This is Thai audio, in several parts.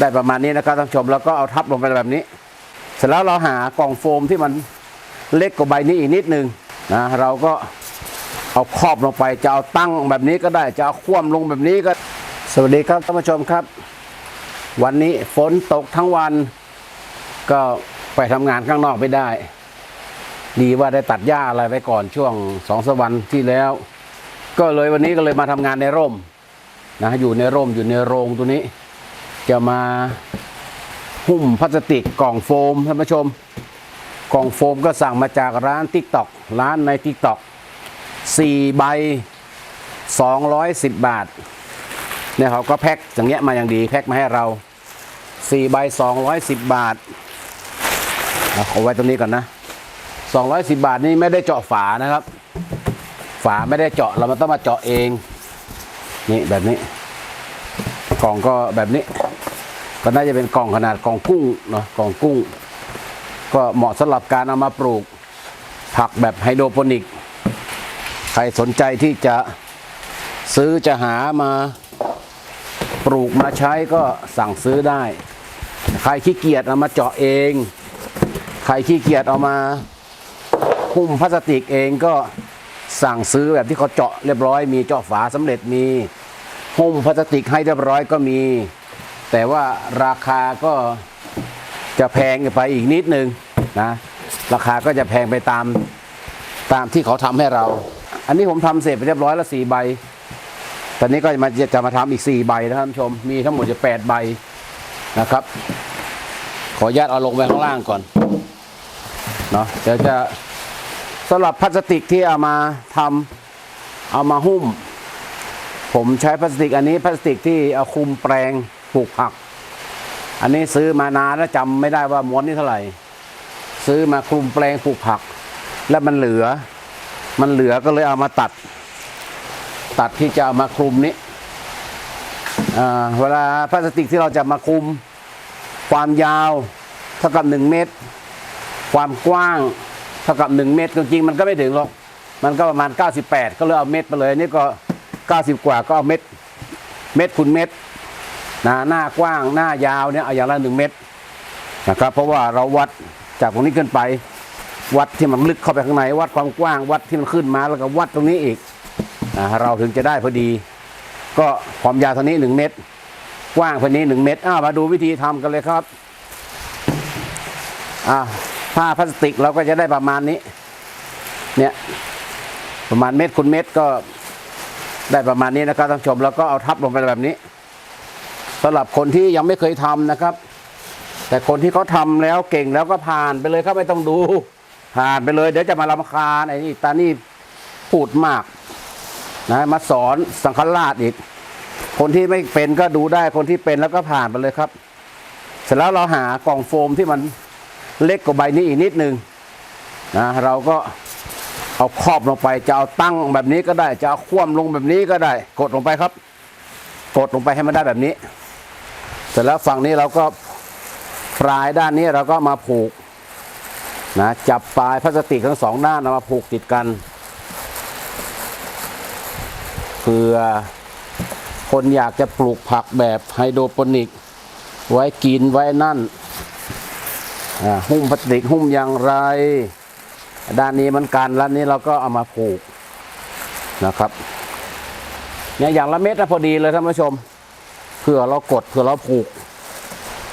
ได้ประมาณนี้นะครับท่านผู้ชมแล้วก็เอาทับลงไปแบบนี้ เสร็จแล้วเราหากล่องโฟมที่มันเล็กกว่าใบนี้อีกนิดนึงนะเราก็เอาครอบลงไปจะเอาตั้งแบบนี้ก็ได้จะเอาคว่ำลงแบบนี้ก็ สวัสดีครับท่านผู้ชมครับ วันนี้ฝนตกทั้งวัน ก็ไปทำงานข้างนอกไม่ได้ ดีว่าได้ตัดหญ้าอะไรไปก่อนช่วงสองสามวันที่แล้ว ก็เลยวันนี้ก็เลยมาทำงานในร่มนะอยู่ในร่มอยู่ในโรงตัวนี้ จะมาหุ้มพลาสติกกล่องโฟมท่านผู้ชม กล่องโฟมก็สั่งมาจากร้านทิกตอกร้านในทิกตอกสี่ใบสองร้อยสิบบาทเนี่ยเขาก็แพ็คอย่างเงี้ยมาอย่างดีแพ็คมาให้เราสี่ใบสองร้อยสิบบาทเอาเอาไว้ตรงนี้ก่อนนะสองร้อยสิบบาทนี่ไม่ได้เจาะฝานะครับ ฝาไม่ได้เจาะเรามันต้องมาเจาะเอง นี่แบบนี้ กล่องก็แบบนี้ ก็น่าจะเป็นกล่องขนาดกล่องกุ้งเนาะกล่องกุ้ง ก็เหมาะสำหรับการเอามาปลูก ผักแบบไฮโดรโปนิก ใครสนใจที่จะซื้อจะหามาปลูกมาใช้ก็สั่งซื้อได้ ใครขี้เกียจเอามาเจาะเอง ใครขี้เกียจเอามาหุ้มพลาสติกเองก็สั่งซื้อแบบที่เขาเจาะเรียบร้อย มีเจาะฝาสำเร็จมีหุ้มพลาสติกให้เรียบร้อยก็มี แต่ว่าราคาก็จะแพงไปอีกนิดนึงนะราคาก็จะแพงไปตามตามที่เขาทำให้เรา อันนี้ผมทำเสร็จไปเรียบร้อยแล้วสี่ใบ ตอนนี้ก็จะมาจะมาทำอีกสี่ใบนะครับท่านผู้ชม มีทั้งหมดจะแปดใบนะครับ ขออนุญาตเอาลงไปข้างล่างก่อนเนาะเดี๋ยวจะสำหรับพลาสติกที่เอามาทำเอามาหุ้ม ผมใช้พลาสติกอันนี้พลาสติกที่เอาคุมแปลง ปลูกผัก อันนี้ซื้อมานานแล้วจำไม่ได้ว่าม้วนนี่เท่าไหร่ ซื้อมาคลุมแปลงปลูกผัก แล้วมันเหลือ มันเหลือก็เลยเอามาตัด ตัดที่จะเอามาคลุมนี้เวลาพลาสติกที่เราจะมาคลุม ความยาวเท่ากับหนึ่งเมตร ความกว้างเท่ากับหนึ่งเมตรจริงๆมันก็ไม่ถึงหรอกมันก็ประมาณ 98 ก็เลยเอาเม็ดไปเลยอันนี่ก็ 90 กว่าก็เอาเม็ด เม็ดคูณเม็ด นะหน้ากว้างหน้ายาวเนี่ยเอาอย่างละหนึ่งเม็ดนะครับเพราะว่าเราวัดจากตรงนี้ขึ้นไป วัดที่มันลึกเข้าไปข้างในวัดความกว้างวัดที่มันขึ้นมาแล้วก็วัดตรงนี้อีกอ่าเราถึงจะได้พอดี ก็ความยาวเท่านี้หนึ่งเมตร กว้างเท่านี้หนึ่งเมตรอ้าวมาดูวิธีทำกันเลยครับอ่าผ้าพลาสติกเราก็จะได้ประมาณนี้ เนี่ยประมาณเม็ดคูณเม็ดก็ได้ประมาณนี้นะครับท่านผู้ชมแล้วก็เอาทับลงไปแบบนี้ สำหรับคนที่ยังไม่เคยทำนะครับ แต่คนที่เขาทำแล้วเก่งแล้วก็ผ่านไปเลยครับไม่ต้องดู ผ่านไปเลย เดี๋ยวจะมาลำคาญไอ้นี่ตานี่พูดมากนะมาสอนสังฆราชอีก คนที่ไม่เป็นก็ดูได้คนที่เป็นแล้วก็ผ่านไปเลยครับ เสร็จแล้วเราหากล่องโฟมที่มันเล็กกว่าใบนี้อีกนิดนึงนะเราก็เอาครอบลงไปจะเอาตั้งแบบนี้ก็ได้ จะเอาคว่ำลงแบบนี้ก็ได้ กดลงไปครับ กดลงไปให้มันได้แบบนี้ ร็จแล้วฝั่งนี้เราก็ปลายด้านนี้เราก็มาผูกนะจับปลายพลาสติกทั้งสองด้านเอามาผูกติดกันเผื่อคนอยากจะปลูกผักแบบไฮโดรโปนิก ไว้กินไว้นั่น หุ้มพลาสติกหุ้มอย่างไร ด้านนี้มันกันแล้วนี้เราก็เอามาผูกนะครับเนี่ยอย่างละเม็ดนะพอดีเลยท่านผู้ชม ผื่อเรากดเผื่อเราผูก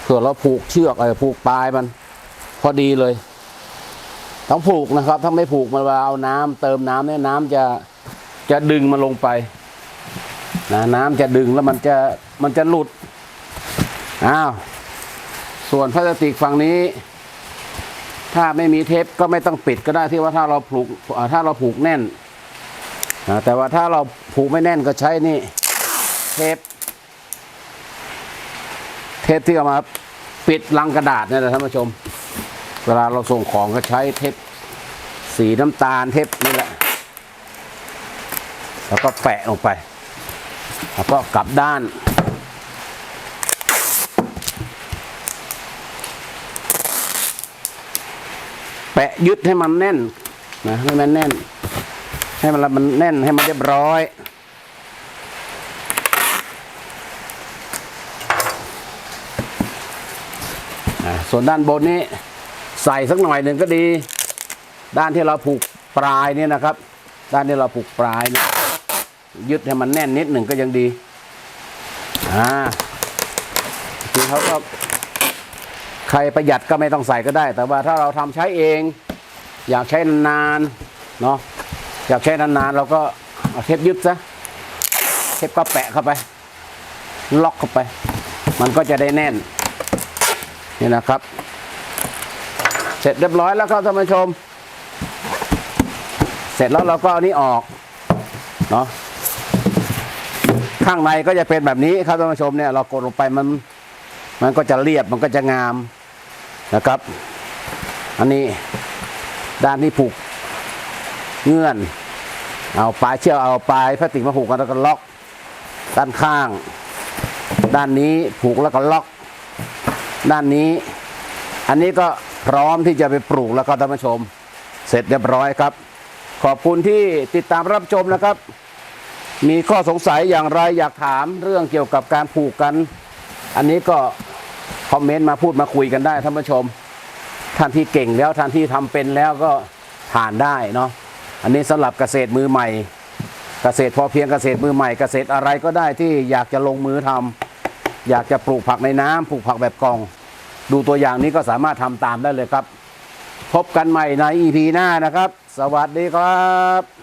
เผื่อเราผูกเชือกอะไรผูกปลายมัน พอดีเลย ต้องผูกนะครับ ถ้าไม่ผูกมันเวลาเอาน้ำเติมน้ำเนี่ยน้ำจะจะดึงมันลงไปนะน้ำจะดึงแล้วมันจะมันจะหลุดอ้าวส่วนพลาสติกฝั่งนี้ ถ้าไม่มีเทปก็ไม่ต้องปิดก็ได้ที่ว่าถ้าเราผูกถ้าเราผูกแน่นแต่ว่าถ้าเราผูกไม่แน่นก็ใช้นี่ เทป เทปที่เอามาปิดลังกระดาษเนี่ยนะท่านผู้ชม เวลาเราส่งของก็ใช้เทปสีน้ำตาลเทปนี่แหละ แล้วก็แปะลงไป แล้วก็กลับด้านแปะยึดให้มันแน่นนะให้มันแน่น ให้มันมันแน่นให้มันเรียบร้อย ส่วนด้านบนนี้ใส่สักหน่อยหนึ่งก็ดี ด้านที่เราผูกปลายเนี่ยนะครับ ด้านที่เราผูกปลายนี่ยยึดให้มันแน่นนิดหนึ่งก็ยังดีอ่าจริงเขาก็ใครประหยัดก็ไม่ต้องใส่ก็ได้ แต่ว่าถ้าเราทำใช้เอง อยากใช้นานๆเนาะอยากใช้นานๆเราก็เอาเทปยึดซะเทปก็แปะเข้าไป ล็อกเข้าไป มันก็จะได้แน่น นี่นะครับ เสร็จเรียบร้อยแล้วครับท่านผู้ชม เสร็จแล้วเราก็เอานี้ออกเนาะข้างในก็จะเป็นแบบนี้ครับท่านผู้ชมเนี่ยเรากดลงไปมันมันก็จะเรียบมันก็จะงามนะครับ อันนี้ด้านที่ผูกเงื่อน เอาปลายเชือกเอาปลายพลาสติกมาผูกกันแล้วก็ล็อก ด้านข้าง ด้านนี้ผูกแล้วก็ล็อก ด้านนี้ อันนี้ก็พร้อมที่จะไปปลูกแล้วก็ท่านผู้ชม เสร็จเรียบร้อยครับ ขอบคุณที่ติดตามรับชมนะครับ มีข้อสงสัยอย่างไรอยากถามเรื่องเกี่ยวกับการผูกกัน อันนี้ก็คอมเมนต์มาพูดมาคุยกันได้ท่านผู้ชม ท่านที่เก่งแล้วท่านที่ทำเป็นแล้วก็ผ่านได้เนาะอันนี้สำหรับเกษตรมือใหม่ เกษตรพอเพียงเกษตรมือใหม่เกษตรอะไรก็ได้ที่อยากจะลงมือทำอยากจะปลูกผักในน้ำปลูกผักแบบกอง ดูตัวอย่างนี้ก็สามารถทำตามได้เลยครับ พบกันใหม่ใน EP หน้านะครับ สวัสดีครับ